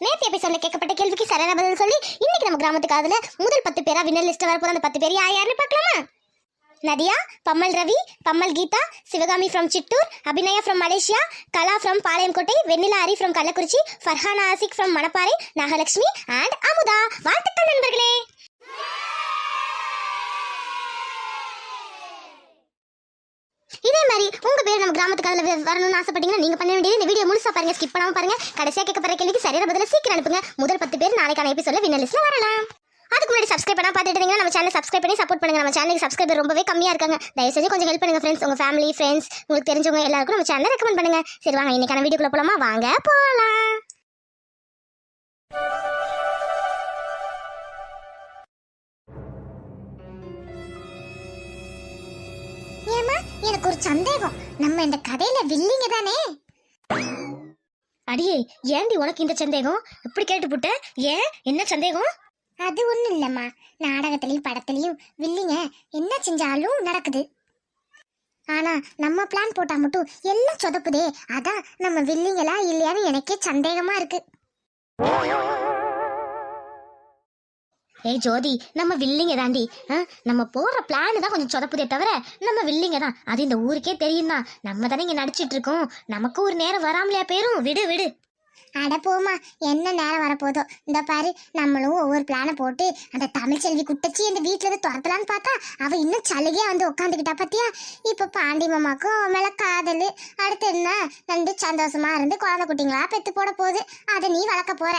நேற்று எபிசோட்ல கேட்கப்பட்ட கேள்விக்கு சரியான பதில் சொல்லி இன்னைக்கு நம்ம கிராமத்துக்கு அதுல முதல் பத்து பேரா வின்னர் லிஸ்ட் வரப்போது அந்த பத்து பேர் யார் யாருன்னு பார்க்கலாமா? Nadiya Pammal Ravi Pammal Geetha Sivakami from Chittoor Abinaya from Malaysia Kala from Palayamkottai Vennila Hari from Kallakurichi Farhana Asik from Manapparai Nagalakshmi and Amudha. வாழ்த்துக்கள் நண்பர்களே! இதே மாதிரி உங்க பேர் நம்ம கிராமத்துக்கு அதில் வரணும்னு ஆசைப்பட்டீங்கன்னா நீங்க பண்ண வேண்டியது இந்த வீடியோ முழுசா பாருங்க ஸ்கிப் பண்ணாம பாருங்க. கடைசியா கேட்கப்படுற கேள்விக்கு சரியான பதில சீக்கிரம் அனுப்புங்க. முதல் பத்து பேர் நாளைக்கான எபிசோட வின்னர் லிஸ்ட்ல வரலாம். அதுக்கு முன்னாடி சப்ஸ்கிரைப் பண்ணா பார்த்துட்டு நம்ம சேனல் சப்ஸ்கிரைப் பண்ணி சப்போர்ட் பண்ணுங்க. நம்ம சேனலுக்கு சப்ஸ்கிரைபர் ரொம்பவே கம்மியா இருக்காங்க. தயவு செஞ்சு கொஞ்சம் ஹெல்ப் பண்ணுங்க ஃப்ரெண்ட்ஸ் உங்க ஃபேமிலி ஃப்ரெண்ட்ஸ் உங்களுக்கு தெரிஞ்சவங்க எல்லாருக்கும் நம்ம சேனல் ரெக்கமெண்ட் பண்ணுங்க. சரி வாங்க இன்னைக்கான வீடியோக்குள்ள போலாமா? வாங்க போலாம். எனக்கு ஒரு சந்தேகம். நம்ம இந்த கதையில வில்லிங்க தானே? அடியே ஏண்டி உனக்கு இந்த சந்தேகம்? இப்படி கேட்டு புட்ட ஏன்? என்ன சந்தேகம்? அது ஒண்ணும் இல்லம்மா. நாடகத்திலயும் படத்துலயும் வில்லிங்க என்ன செஞ்சாலும் நடக்குது. ஆனா நம்ம பிளான் போட்டா மட்டும் எல்லாம் சொதப்புதே. அதான் நம்ம வில்லிங்களா இல்லையான்னு எனக்கே சந்தேகமா இருக்கு. ஏய் ஜோதி நம்ம வில்லிங்க தாண்டி ஆ, நம்ம போற பிளான் தான் கொஞ்சம் சொதப்புதே தவிர நம்ம வில்லிங்க தான். அது இந்த ஊருக்கே தெரியும் தான் நம்ம தானே இங்க நடிச்சிட்டு இருக்கோம். நமக்கு ஒரு நேரம் வராமலையா பேரும் விடு விடு. அட போமா என்ன நேரம் வரப்போதோ. இந்த பாரு நம்மளும் ஒவ்வொரு பிளானை போட்டு அந்த தமிழ்ச்செல்வி குட்டச்சி இந்த வீட்டுல இருந்து துரத்தலான்னு பார்த்தா அவ இன்னும் சலுகையா வந்து உட்காந்துக்கிட்டா பார்த்தியா இப்ப பாண்டி மாமாக்கும் அவன் மேல காதல். அடுத்து என்ன? ரெண்டு சந்தோஷமா இருந்து குழந்தை குட்டிங்களா பெத்து போட போகுது. அதை நீ வளர்க்க போற.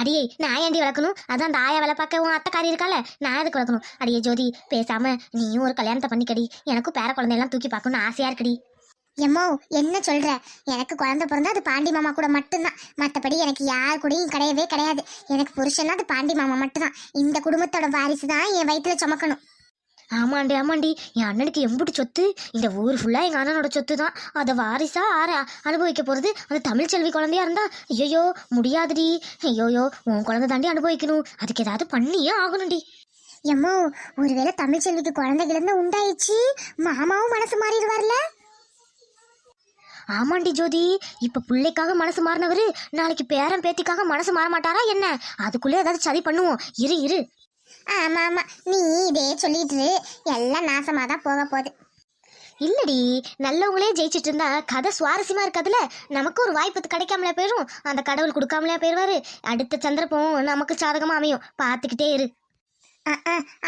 அடியே நான் ஏண்டி வளர்க்கணும்? அதான் அந்த ஆயா வேலை பார்க்க உன் அத்தைக்காரி இருக்கால நான் எதுக்கு வளர்க்கணும்? அடியே ஜோதி பேசாம நீயும் ஒரு கல்யாணத்தை பண்ணிக்கடி. எனக்கும் பேர குழந்தையெல்லாம் தூக்கி பார்க்கணும்னு ஆசையா இருக்குடி. எம்மோ என்ன சொல்ற? எனக்கு குழந்தை பிறந்தா அது பாண்டி மாமா கூட மட்டும்தான். மற்றபடி எனக்கு யார் கூடயும் கிடையவே கிடையாது. எனக்கு புருஷன்னா அது பாண்டி மாமா மட்டும்தான். இந்த குடும்பத்தோட வாரிசு தான் என் வயிற்றுல சுமக்கணும். ஆமாண்டி ஆமாண்டி. என் அண்ணனுக்கு எம்புட்டு சொத்து. இந்த ஊர் ஃபுல்லா எங்க அண்ணனோட சொத்து தான் அதை வாரிசா ஆற அனுபவிக்க போறது அந்த தமிழ் செல்வி குழந்தையா இருந்தா. ஐயோ முடியாதுடி. ஐயோயோ உன் குழந்தை தாண்டி அனுபவிக்கணும். அதுக்கு ஏதாவது பண்ணியே ஆகணும்டி. எம்மோ ஒருவேளை தமிழ் செல்விக்கு குழந்தைகள் இருந்து உண்டாயிடுச்சு? மாமாவும் மனசு மாறிடுவார்ல? ஆமாண்டி ஜோதி. இப்ப பிள்ளைக்காக மனசு மாறினவரு நாளைக்கு பேரன் பேத்திக்காக மனசு மாற மாட்டாரா என்ன? அதுக்குள்ளே ஏதாவது சதி பண்ணுவோம். இரு இரு. ஆமா ஆமா. நீ இதே சொல்லிட்டு எல்லாம் நாசமா தான் போக போகுது. இல்லடி நல்லவங்களே ஜெயிச்சிட்டு இருந்தா கதை சுவாரஸ்யமா இருக்காதுல நமக்கு ஒரு வாய்ப்பு கிடைக்காமலே போயிடும் அந்த கடவுள் கொடுக்காமலே போயிடுவாரு அடுத்த சந்தர்ப்பம் நமக்கு சாதகமா அமையும். பார்த்துக்கிட்டே இரு.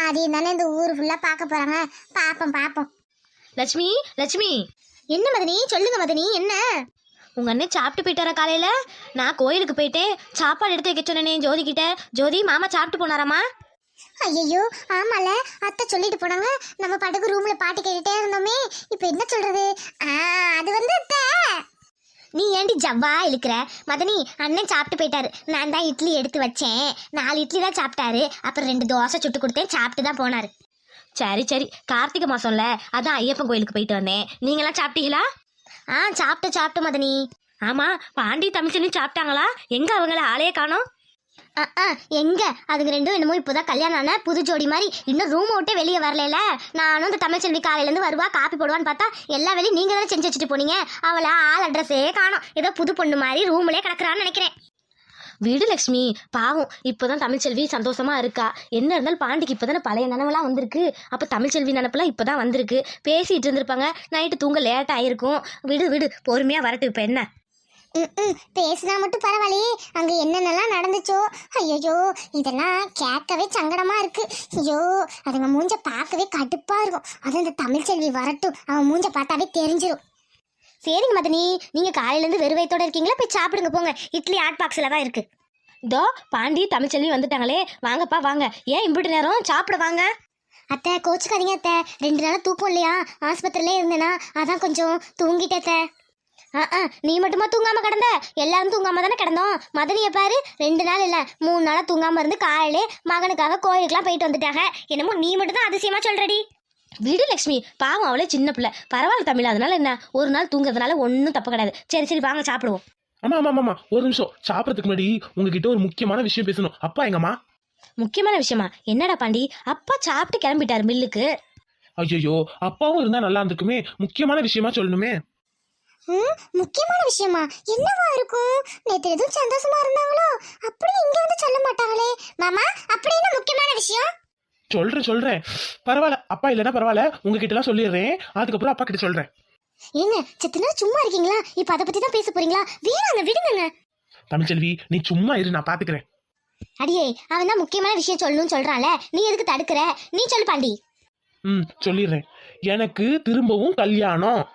அது தானே இந்த ஊர் ஃபுல்லா பார்க்க போறாங்க. பாப்போம் பாப்போம் லட்சுமி லட்சுமி. என்ன மதனி? சொல்லுங்க மதனி என்ன? உங்க அண்ணன் சாப்பிட்டு போயிட்டாரா காலையில நான் கோயிலுக்கு போயிட்டேன். சாப்பாடு எடுத்து வைக்க சொன்னேனே ஜோதி கிட்ட. ஜோதி மாமா சாப்பிட்டு போனாராமா? ஐயோ ஆமால. அத்தை சொல்லிட்டு போனாங்க. நம்ம பாட்டுக்கு ரூம்ல பாட்டு கேட்டுட்டே இருந்தோமே. இப்போ என்ன சொல்றது? ஆ, அது வந்து அத்தை. நீ ஏண்டி ஜவ்வா இழுக்கிற? மதனி அண்ணன் சாப்பிட்டு போயிட்டாரு. நான் தான் இட்லி எடுத்து வச்சேன். நாலு இட்லி தான் சாப்பிட்டாரு. அப்புறம் ரெண்டு தோசை சுட்டு கொடுத்தேன். சாப்பிட்டு தான் போனாரு. சரி சரி. கார்த்திகை மாசம்ல அதான் ஐயப்பன் கோயிலுக்கு போயிட்டு வந்தேன். நீங்களாம் சாப்பிட்டீங்களா? ஆ சாப்பிட்டு சாப்பிட்டு மதனி. ஆமா பாண்டி தமிழ்ச்செல்வி சாப்பிட்டாங்களா? எங்க அவங்கள ஆளையே காணோம்? ஆ ஆ எங்க? அதுங்க ரெண்டும் என்னமோ இப்போதான் கல்யாணம் ஆன புது ஜோடி மாதிரி. இன்னும் ரூம் விட்டே வெளியே வரல நானும் இந்த தமிழ்ச்செல்வி காலையிலேருந்து வருவா காப்பி போடுவான்னு பார்த்தா எல்லா வேலையும் நீங்க தானே செஞ்சு வச்சுட்டு போனீங்க. அவளை ஆள் அட்ரஸே காணோம். ஏதோ புது பொண்ணு மாதிரி ரூம்லயே கிடக்குறான்னு நினைக்கிறேன். வீடு லட்சுமி பாவம் இப்போதான் தமிழ்ச்செல்வி சந்தோஷமா இருக்கா. என்ன இருந்தாலும் பாண்டிக்கு இப்போதானே பழைய நினைவெல்லாம் வந்திருக்கு. அப்போ தமிழ்ச்செல்வி நினப்பெல்லாம் இப்போதான் வந்திருக்கு. பேசிட்டு இருந்திருப்பாங்க. நைட்டு தூங்க லேட் ஆயிருக்கும். விடு விடு பொறுமையா வரட்டு இப்போ என்ன? ம் பேசினா மட்டும் பரவாயில்லையே. அங்கே என்னென்னலாம் நடந்துச்சோ. ஐயோ இதெல்லாம் கேட்கவே சங்கடமா இருக்கு. ஐயோ அதுங்க மூஞ்ச பார்க்கவே கடுப்பா இருக்கும். அது இந்த தமிழ்ச்செல்வி வரட்டும். அவன் மூஞ்ச பார்த்தாவே தெரிஞ்சிடும் சரிங்க மதனி. நீங்கள் காலையிலேருந்து வெறும் இருக்கீங்களா? போய் சாப்பிடுங்க போங்க. இட்லி ஆட் பாக்ஸில் தான் இருக்குது இதோ பாண்டி தமிழ்ச்செல்வி வந்துட்டாங்களே. வாங்கப்பா வாங்க. ஏன் இம்பிட்டு நேரம்? சாப்பிட வாங்க. அத்தை கோச்சுக்காதீங்க அத்தை. ரெண்டு நாளாக தூக்கம் இல்லையா? ஆஸ்பத்திரியிலே இருந்தேனா? அதான் கொஞ்சம் தூங்கிட்டேன் அத்தை. நீ மட்டுமா தூங்காம கிடந்த? எல்லாரும் தூங்காம தானே கிடந்தோம். மதனிய பாரு ரெண்டு நாள் இல்ல மூணு நாளா தூங்காம இருந்து காலையிலே மகனுக்காக கோயிலுக்குலாம் போயிட்டு வந்துட்டாங்க என்னமோ நீ மட்டும் தான் அதிசயமா சொல்றடி. விடு லட்சுமி பாவம் அவளே சின்ன பிள்ளை. பரவாயில்ல தமிழ் அதனால என்ன? ஒரு நாள் தூங்குறதுனால ஒன்றும் தப்பு கிடையாது. சரி சரி வாங்க சாப்பிடுவோம். ஆமா ஆமா ஆமா ஒரு நிமிஷம். சாப்பிடறதுக்கு முன்னாடி உங்ககிட்ட ஒரு முக்கியமான விஷயம் பேசணும். அப்பா எங்கம்மா? முக்கியமான விஷயமா? என்னடா பாண்டி? அப்பா சாப்பிட்டு கிளம்பிட்டாரு மில்லுக்கு. ஐயோ அப்பாவும் இருந்தா நல்லா இருந்திருக்குமே. முக்கியமான விஷயமா சொல்லணுமே. முக்கியமான விஷயமா? என்னவா இருக்கும்? நேத்து எதுவும் சந்தோஷமா இருந்தாங்களோ? அப்படி இங்க வந்து சொல்ல மாட்டாங்களே. மாமா அப்படி என்ன முக்கியமான விஷயம்? சொல்றேன் சொல்றேன். பரவாயில்ல. அப்பா இல்லைன்னா பரவாயில்ல. உங்ககிட்ட எல்லாம் சொல்லிடுறேன். அதுக்கப்புறம் அப்பா கிட்ட சொல்றேன். ஏங்க சித்தனா சும்மா இருக்கீங்களா? இப்ப அதை பத்தி தான் பேச போறீங்களா வேணாங்க விடுங்க தமிழ்ச்செல்வி நீ சும்மா இரு நான் பாத்துக்கிறேன். அடியே அவன் தான் முக்கியமான விஷயம் சொல்லணும்னு சொல்றான்ல. நீ எதுக்கு தடுக்கிற? நீ சொல்லு பாண்டி. ம் சொல்லிடுறேன். எனக்கு திரும்பவும் கல்யாணம்.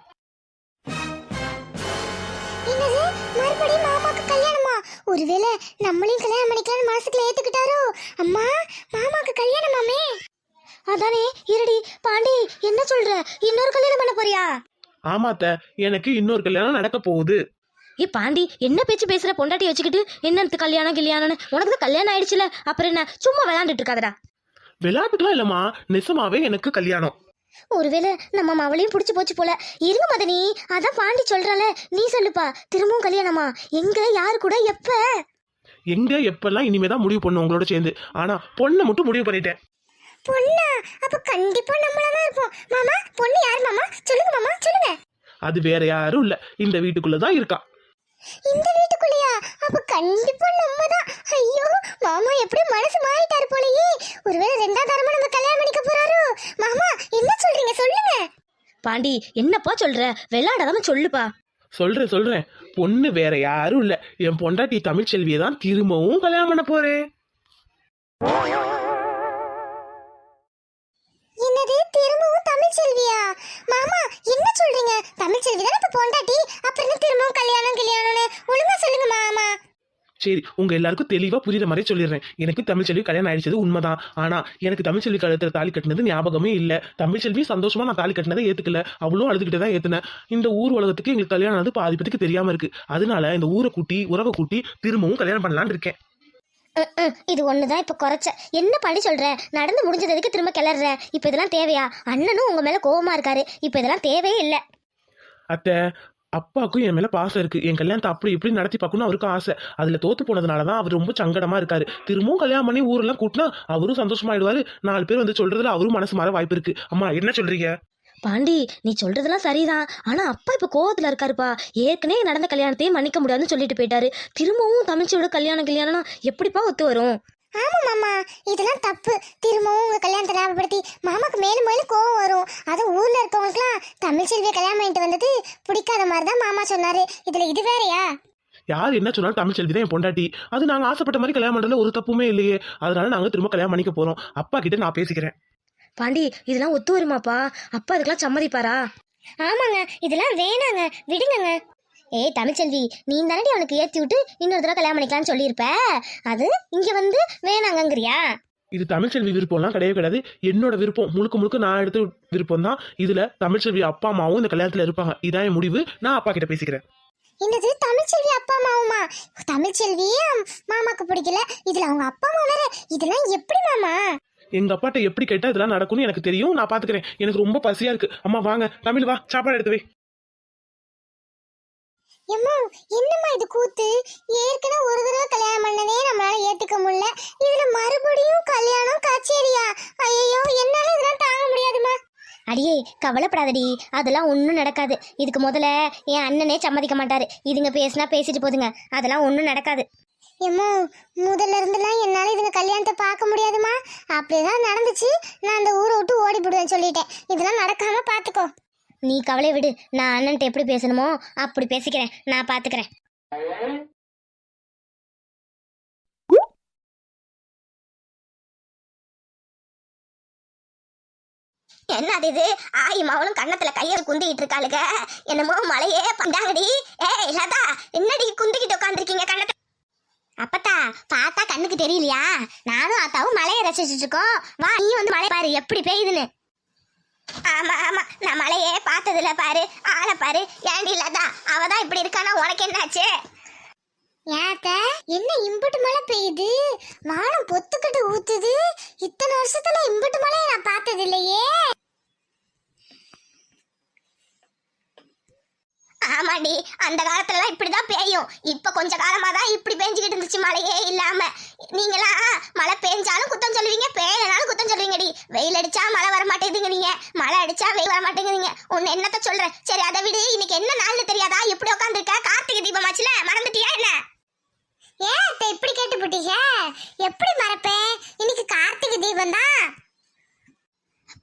ஒருவேளை நம்மளையும் கல்யாணம் பண்ணிக்கலாம்னு மனசுக்குள்ள ஏத்துக்கிட்டாரோ? அம்மா மாமாக்கு கல்யாணமாமே. அதானே இருடி பாண்டி என்ன சொல்ற? இன்னொரு கல்யாணம் பண்ண போறியா? ஆமாத்த எனக்கு இன்னொரு கல்யாணம் நடக்க போகுது. ஏ பாண்டி என்ன பேச்சு பேசுற? பொண்டாட்டி வச்சுக்கிட்டு என்னத்து கல்யாணம் கல்யாணம்னு? உனக்கு தான் கல்யாணம் ஆயிடுச்சுல அப்புறம் என்ன சும்மா விளையாண்டுட்டு இருக்காதடா. விளையாட்டுக்கெல்லாம் இல்லம்மா நிஜமாவே எனக்கு கல்யாணம். ஒருவேளை நம்ம மவளையும் புடிச்சு போச்சு போல. இருங்க மதனி அதான் பாண்டி சொல்றல. நீ சொல்லுப்பா. திரும்பவும் கல்யாணமா? எங்க யாரு கூட எப்ப? எங்க எப்பெல்லாம் இனிமேதான் முடிவு பண்ணும் உங்களோட சேர்ந்து. ஆனா பொண்ணை மட்டும் முடிவு பண்ணிட்டேன். பொண்ணா? அப்ப கண்டிப்பா நம்மளா தான் இருப்போம். மாமா பொண்ணு யார் மாமா? சொல்லுங்க மாமா சொல்லுங்க. அது வேற யாரும் இல்ல. இந்த வீட்டுக்குள்ளதான் இருக்கா. இந்த வீட்டுக்குள்ளயா? அப்ப கண்டிப்பா நம்ம தான் ஐயோ மாமா எப்படி மனசு மாறிட்டாரு போலயே ஒருவேளை ரெண்டாம் தரமா நம்ம கல்யாணம் பண்ணிக்க போறாரோ மாமா என்ன சொல்றீங்க சொல்லுங்க பாண்டி என்னப்பா சொல்ற? விளையாடாம சொல்லுப்பா. சொல்றேன் சொல்றேன். பொண்ணு வேற யாரும் இல்ல. என் பொண்டாட்டி தமிழ்ச்செல்வியை தான் திரும்பவும் கல்யாணம் பண்ண போறேன். என்னது திரும்பவும் தமிழ் செல்வியா மாமா என்ன சொல்றீங்க? சரி உங்க எல்லாருக்கும் தெளிவா புரியுற மாதிரி சொல்லிடுறேன். எனக்கு தமிழ்ச்செல்வி கல்யாணம் ஆயிடுச்சது உண்மைதான். ஆனா எனக்கு தமிழ்ச்செல்வி கழுத்துல தாலி கட்டினது ஞாபகமே இல்ல. தமிழ்ச்செல்வி சந்தோஷமா நான் தாலி கட்டினதை ஏத்துக்கல. அவ்வளோ அழுதுகிட்டு தான் ஏத்துனேன். இந்த ஊர் உலகத்துக்கு எங்களுக்கு கல்யாணம் ஆனது பாதி பேத்துக்கு தெரியாம இருக்கு. அதனால இந்த ஊரை கூட்டி உறவை கூட்டி திரும்பவும் கல்யாணம் பண்ணலாம்னு இருக்கேன். இது ஒண்ணுதான் இப்ப குறைச்ச. என்ன பண்ணி சொல்ற? நடந்து முடிஞ்சதுக்கு திரும்ப கிளற இப்ப இதெல்லாம் தேவையா? அண்ணனும் உங்க மேல கோவமா இருக்காரு. இப்ப இதெல்லாம் தேவையே இல்ல. அத்தை அப்பாவுக்கும் என் மேல பாசம் இருக்கு. என் கல்யாணத்தை அப்படி இப்படி நடத்தி பார்க்கணும் அவருக்கும் ஆசை. அதுல தோத்து போனதுனாலதான் அவர் ரொம்ப சங்கடமா இருக்காரு. திரும்பவும் கல்யாணம் பண்ணி ஊரெல்லாம் கூட்டினா அவரும் சந்தோஷமாயிடுவாரு. நாலு பேர் வந்து சொல்றதுல அவரும் மனசு மாற வாய்ப்பு இருக்கு. அம்மா என்ன சொல்றீங்க? பாண்டி நீ சொல்றதெல்லாம் சரிதான். ஆனா அப்பா இப்ப கோவத்துல இருக்காருப்பா. ஏற்கனவே நடந்த கல்யாணத்தையும் மன்னிக்க முடியாதுன்னு சொல்லிட்டு போயிட்டாரு. திரும்பவும் தமிழ்ச்சியோட கல்யாணம் கல்யாணம்னா எப்படிப்பா ஒத்து வரும்? ஆமா மாமா. இதெல்லாம் தப்பு. திரும்பவும் உங்க கல்யாணத்தை ஞாபகப்படுத்தி மாமாக்கு மேலும் மேலும் கோவம் வரும். அது ஊர்ல இருக்கவங்களுக்குலாம் தமிழ் செல்வியை கல்யாணம் பண்ணிட்டு வந்தது பிடிக்காத மாதிரி தான் மாமா சொன்னாரு. இதுல இது வேறயா? யார் என்ன சொன்னாலும் தமிழ் செல்வி தான் என் பொண்டாட்டி. அது நாங்க ஆசைப்பட்ட மாதிரி கல்யாணம் பண்றதுல ஒரு தப்புமே இல்லையே. அதனால நாங்க திரும்ப கல்யாணம் பண்ணிக்க போறோம். அப்பா கிட்ட நான் பேசிக்கிறேன். பாண்டி இதெல்லாம் ஒத்து வருமாப்பா? அப்பா அதுக்கெல்லாம் சம்மதிப்பாரா? ஆமாங்க. இதெல்லாம் வேணாங்க. விடுங்கங்க. ஏய் தமிழ்ச்செல்வி நீ தானடி அவனுக்கு ஏத்தி விட்டு இன்னொரு தடவை கல்யாணம் பண்ணிக்கலாம்னு சொல்லியிருப்ப? அது இங்க வந்து வேணாங்கங்கிறியா? இது தமிழ்ச்செல்வி விருப்பம்லாம் கிடையவே கிடையாது. என்னோட விருப்பம் முழுக்க முழுக்க நான் எடுத்த விருப்பம் தான் இதுல தமிழ்ச்செல்வி அப்பா அம்மாவும் இந்த கல்யாணத்துல இருப்பாங்க. இதான் என் முடிவு. நான் அப்பா கிட்ட பேசிக்கிறேன். என்னது தமிழ்ச்செல்வி அப்பா அம்மாவுமா? தமிழ்ச்செல்வியே மாமாக்கு பிடிக்கல. இதுல அவங்க அப்பா அம்மா வேற. இதெல்லாம் எப்படி மாமா? எங்க அப்பாட்ட எப்படி கேட்டா இதெல்லாம் நடக்கும்னு எனக்கு தெரியும். நான் பாத்துக்கிறேன். எனக்கு ரொம்ப பசியா இருக்கு. அம்மா வாங்க. தமிழ் வா. சாப்பாடு எடுத்து வை. எம்மா என்னம்மா இது கூத்து? ஏற்கனவே ஒரு தடவை கல்யாணம் பண்ணதே நம்மளால ஏத்துக்க முடியல. இதுல மறுபடியும் கல்யாணம் கச்சேரியா? ஐயோ என்னால இதெல்லாம் தாங்க முடியாதுமா அடியே கவலைப்படாதடி. அதெல்லாம் ஒன்றும் நடக்காது. இதுக்கு முதல்ல என் அண்ணனே சம்மதிக்க மாட்டாரு. இதுங்க பேசினா பேசிட்டு போதுங்க. அதெல்லாம் ஒன்றும் நடக்காது. எம்மோ முதல்ல இருந்தெல்லாம் என்னால் இதுங்க கல்யாணத்தை பார்க்க முடியாதுமா அப்படிதான் நடந்துச்சு. நான் அந்த ஊரை விட்டு ஓடி போடுவேன் சொல்லிட்டேன். இதெல்லாம் நடக்காம பார்த்துக்கோ. நீ கவலை விடு. நான் அண்ணன்ட்ட எப்படி பேசணுமோ அப்படி பேசிக்கிறேன். நான் பாத்துக்கிறேன். என்னது இது? ஆயி மவளும் கண்ணத்துல கைய குந்திக்கிட்டு இருக்காளுக. என்னமோ மலையே பண்டாங்கடி ஏய் லதா என்னடி குந்திக்கிட்டு உட்காந்துருக்கீங்க கண்ணத்துல அப்பத்தா பார்த்தா கண்ணுக்கு தெரியலையா? நானும் அத்தாவும் மலையை ரசிச்சுட்டு இருக்கோம். வா நீ வந்து மலை பாரு எப்படி பெய்யுதுன்னு. ஆமா ஆமா. நான் மலையே பார்த்ததுல பாரு. ஆளை பாரு. ஏண்டி லதா? அவ தான் இப்படி இருக்கானா? உனக்கு என்னாச்சு? ஏத்த என்ன இம்புட்டு மழை பெய்யுது? வானம் பொத்துக்கிட்டு ஊத்துது. இத்தனை வருஷத்துல இம்புட்டு மழையை நான் பார்த்தது இல்லையே ஆமாடி அந்த காலத்துலலாம் இப்படிதான் பெய்யும். இப்ப கொஞ்ச காலமா தான் இப்படி பெஞ்சுக்கிட்டு இருந்துச்சு மழையே இல்லாம. நீங்களாம் மழை பெஞ்சாலும் குத்தம் சொல்லுவீங்க பெய்யலனாலும் குத்தம் சொல்லுவீங்கடி. வெயில் அடிச்சா மழை வர மாட்டேங்குதுங்க மழை அடிச்சா வெயில் வர மாட்டேங்குதுங்க உன்னை என்னத்த சொல்றேன்? சரி அதை விடு. இன்னைக்கு என்ன நாள்னு தெரியாதா? எப்படி உட்காந்துருக்க கார்த்திகை தீபம் ஆச்சுல? மறந்துட்டியா என்ன? ஏன் இப்படி கேட்டு போட்டீங்க எப்படி மறப்பேன்? இன்னைக்கு கார்த்திகை தீபம் தான்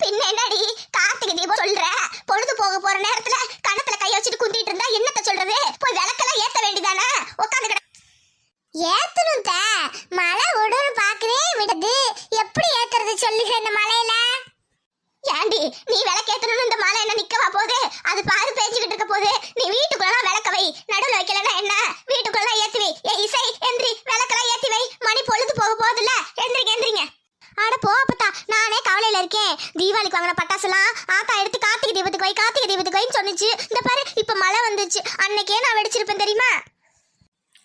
பின்ன என்னடி கார்த்திகை தீபம் சொல்ற. பொழுது போக போற நேரத்துல கணத்துல கைய வச்சுட்டு குந்திட்டு இருந்தா என்னத்த சொல்றது? போய் விளக்கெல்லாம் ஏத்த வேண்டியதானே உட்காந்து ஏத்தணும் த. மழை உடனே பாக்கவே விடுது. எப்படி ஏத்துறது சொல்லுங்க இந்த மலையில? ஏண்டி நீ விளக்கேத்தணும்னு இந்த மழை என்ன நிக்கவா போகுது? அது பாரு பேஞ்சுக்கிட்டு இருக்க போகுது. நீ வீட்டுக்குள்ள விளக்க வை. நடுவில் வைக்கலன்னா என்ன வீட்டுக்குள்ள ஏத்தி வை ஏ இசை எந்திரி விளக்கெல்லாம் ஏத்தி வை மணி பொழுது போக போகுதுல்ல எந்திரிங்க எந்திரிங்க அட போ அப்பத்தா நானே கவலையில இருக்கேன் தீபாவளிக்கு வாங்கின பட்டாசுலாம் ஆத்தா எடுத்து கார்த்திகை தீபத்துக்கு வை கார்த்திகை தீபத்துக்கு வைன்னு சொன்னிச்சு. இந்த பாரு இப்ப மழை வந்துச்சு அன்னைக்கே நான் வெடிச்சிருப்பேன் தெரியுமா?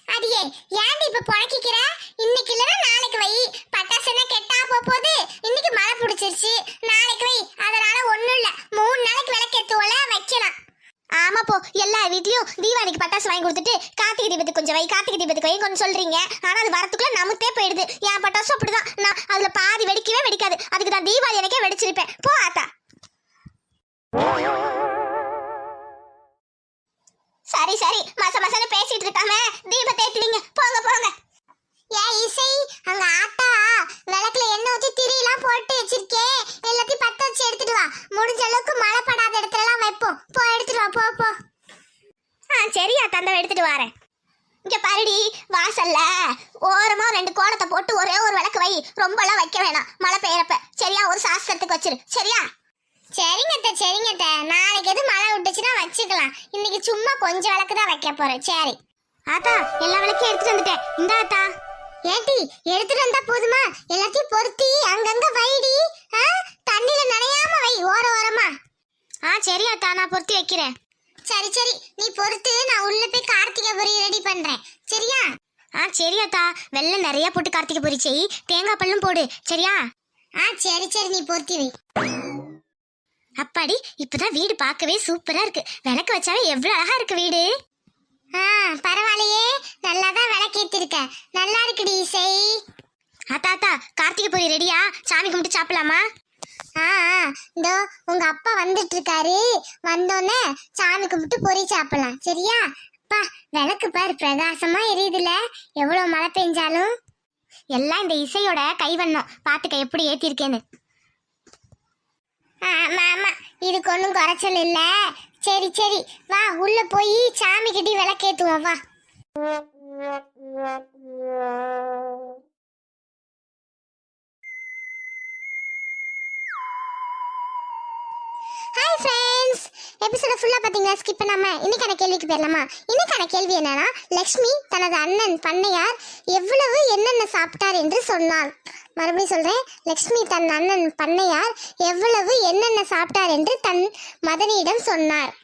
அடியே ஏன்டி இப்போ புழக்கிக்கிற இன்னைக்கு இல்லனா நாளைக்கு வை பட்டாசுனா கெட்டா போக போகுது இன்னைக்கு மழை பிடிச்சிருச்சு நாளைக்கு வை அதனால ஒண்ணும் இல்ல மூணு நாளைக்கு விளக்கேத்துவோல வைக்கலாம் ஆமா போ எல்லா வீட்லயும் தீபாவளிக்கு பட்டாசு வாங்கி கொடுத்துட்டு கார்த்திகை தீபத்துக்கு கொஞ்சம் வை கார்த்திகை தீபத்துக்கு வை கொஞ்சம் சொல்றீங்க. ஆனா அது வரத்துக்குள்ள நமக்கே போயிடுது. என் பட்டாசும் அப்படிதான். நான் அதுல பாதி வெடிக்கவே வெடிக்காது. அதுக்கு நான் தீபாவளி எனக்கே வெடிச்சிருப்பேன். போ ஆத்தா. சரி சரி. மச மசன்னு பேசிட்டு இருக்காம தீபத்தை ஏத்துவீங்க போங்க போங்க. ஏ இசை அங்க ஆத்தா. விளக்குல எண்ணெய் ஊத்தி திரியெல்லாம் போட்டு வச்சிருக்கேன் எல்லாத்தையும் பத்த வச்சு எடுத்துட்டு வா முடிஞ்ச அளவுக்கு மழை படாத இடத்துல எல்லாம் வைப்போம் போ எடுத்துட்டு வா போ போ ஆ அந்த எடுத்துட்டு வரேன். இங்க பாருடி வாசல்ல ஓரமா ரெண்டு கோலத்தை போட்டு ஒரே ஒரு விளக்கு வை. ரொம்பலாம் வைக்க வேணாம். மழை பெய்யறப்ப. சரியா ஒரு சாஸ்திரத்துக்கு வச்சிரு. சரியா? சரிங்கத்த சரிங்கத்த நாளைக்கு எது மழை விட்டுச்சுன்னா வச்சுக்கலாம். இன்னைக்கு சும்மா கொஞ்சம் விளக்கு தான் வைக்க போறேன். சரி. ஆத்தா எல்லா விளக்கையும் எடுத்துட்டு வந்துட்டேன். இந்த ஆத்தா. ஏட்டி எடுத்துட்டு வந்தா போதுமா? எல்லாத்தையும் பொருத்தி அங்கங்க வைடி. ஆ? தண்ணியில நனையாம வை ஓர ஓரமா. ஆ சரி ஆத்தா. நான் பொருத்தி வைக்கிறேன். சரி சரி. நீ பொறுத்து. நான் உள்ள போய் கார்த்திகை பொரி ரெடி பண்றேன். சரியா? ஆ சரி வெள்ளம் நிறைய போட்டு கார்த்திகை பொரி செய். தேங்காய் பல்லும் போடு. சரியா? ஆ சரி சரி. நீ பொருத்தி வை. அப்பாடி இப்பதான் வீடு பார்க்கவே சூப்பரா இருக்கு. விளக்கு வச்சாவே எவ்வளவு அழகா இருக்கு வீடு. ஆ பரவாயில்லையே. நல்லா தான் விளக்கேத்திருக்க. நல்லா இருக்குடி இசை ஆத்தா ஆத்தா கார்த்திகை பொரி ரெடியா சாமி கும்பிட்டு சாப்பிடலாமா? ஆ இதோ உங்க அப்பா வந்துட்டு இருக்காரு வந்தோடனே சாமி கும்பிட்டு பொரி சாப்பிடலாம். சரியா? அப்பா விளக்கு பாரு பிரகாசமா எரியுதுல எவ்வளவு மழை பெஞ்சாலும். எல்லாம் இந்த இசையோட கைவண்ணம். பாத்துக்க எப்படி ஏத்திருக்கேன்னு. ஆமா ஆமா. இதுக்கு ஒன்றும் குறைச்சல் இல்லை. சரி சரி. வா உள்ள போய் சாமி கிட்டி விளக்கேத்துவோம். வா. ஃப்ரெண்ட்ஸ் எபிசோட ஃபுல்லாக பார்த்தீங்களா ஸ்கிப் பண்ணாமல் இன்னைக்கான கேள்விக்கு போயிடலாமா? இன்னைக்கான கேள்வி என்னன்னா லக்ஷ்மி தனது அண்ணன் பண்ணையார் எவ்வளவு என்னென்ன சாப்பிட்டார் என்று சொன்னார் மறுபடியும் சொல்கிறேன் லக்ஷ்மி தன் அண்ணன் பண்ணையார் எவ்வளவு என்னென்ன சாப்பிட்டார் என்று தன் மதனியிடம் சொன்னார்.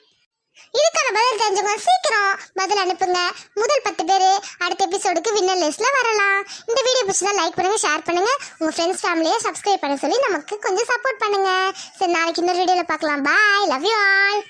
இதுக்கான பதில் தெரிஞ்சுக்கோங்க சீக்கிரம் பதில் அனுப்புங்க. முதல் பத்து பேர் அடுத்த எபிசோடுக்கு வின்னர் லிஸ்ட்ல வரலாம். இந்த வீடியோ பிடிச்சதா லைக் பண்ணுங்க ஷேர் பண்ணுங்க. உங்க ஃப்ரெண்ட்ஸ் ஃபேமிலியை சப்ஸ்கிரைப் பண்ண சொல்லி நமக்கு கொஞ்சம் சப்போர்ட் பண்ணுங்க. சரி நாளைக்கு இன்னொரு வீடியோல பார்க்கலாம். Bye love you all